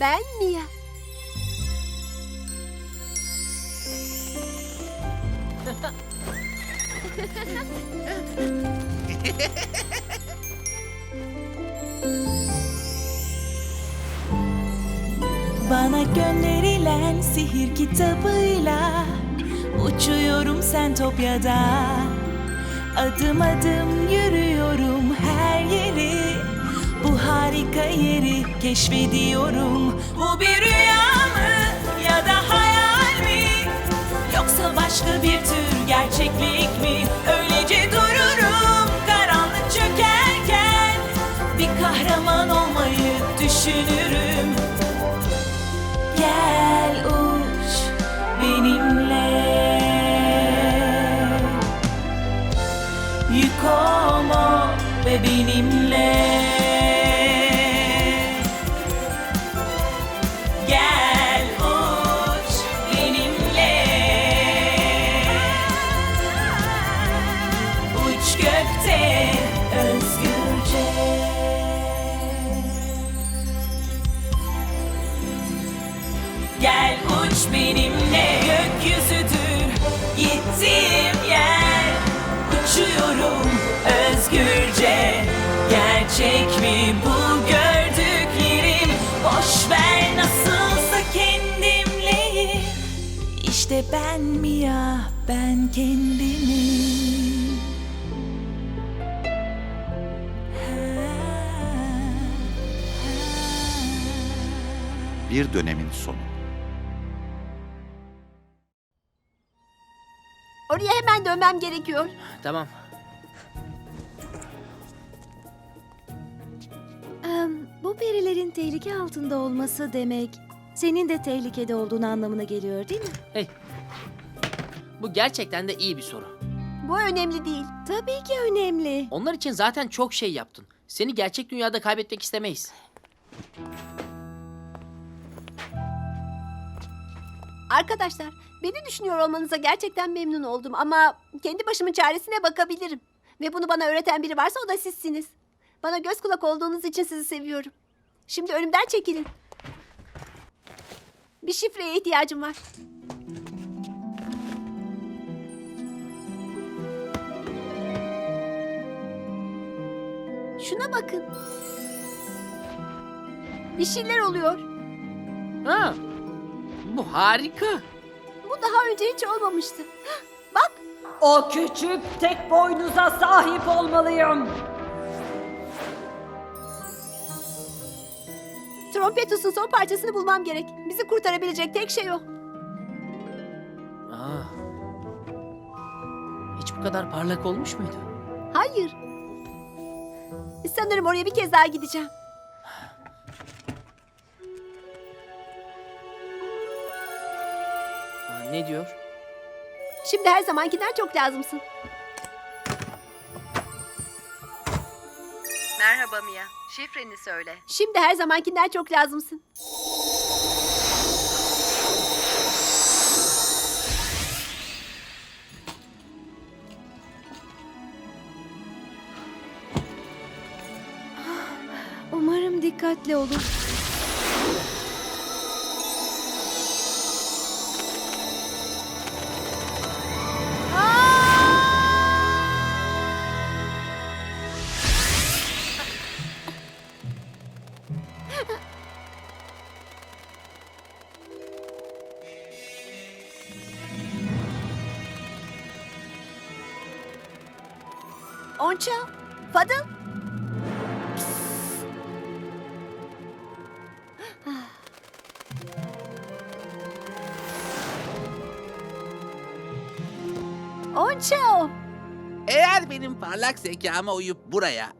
Ben Mia. Bana gönderilen sihir kitabıyla Uçuyorum Sentopya'da Adım adım harika yeri keşfediyorum. Bu bir rüya mı ya da hayal mi? Yoksa başka bir tür gerçeklik mi? Öylece dururum karanlık çökerken Bir kahraman olmayı düşünürüm. Gel uç benimle. Yukomo ve benimle benimle gökyüzüdür gittiğim yer. Uçuyorum özgürce Gerçek mi bu gördüklerim? Boş ver nasılsa kendimleyim İşte ben Mia ben kendimim Bir dönemin sonu. Oraya hemen dönmem gerekiyor. Tamam. Bu perilerin tehlike altında olması demek senin de tehlikede olduğunu anlamına geliyor değil mi? Hey. Bu gerçekten de iyi bir soru. Bu önemli değil. Tabii ki önemli. Onlar için zaten çok şey yaptın. Seni gerçek dünyada kaybetmek istemeyiz. Arkadaşlar, beni düşünüyor olmanıza gerçekten memnun oldum ama kendi başımın çaresine bakabilirim. Ve bunu bana öğreten biri varsa o da sizsiniz. Bana göz kulak olduğunuz için sizi seviyorum. Şimdi önümden çekilin. Bir şifreye ihtiyacım var. Şuna bakın. Bir şeyler oluyor. Ha. Bu harika. Bu daha önce hiç olmamıştı. Bak, O küçük tek boynuza sahip olmalıyım. Trompetus'un son parçasını bulmam gerek. Bizi kurtarabilecek tek şey o. Aa. Hiç bu kadar parlak olmuş muydu? Hayır. Sanırım oraya bir kez daha gideceğim. Ne diyor? Şimdi her zamankinden çok lazımsın. Merhaba Mia. Şifreni söyle. Şimdi her zamankinden çok lazımsın. Umarım dikkatli olur. Onça, Fadıl. Onça. Eğer benim parlak zekama uyup buraya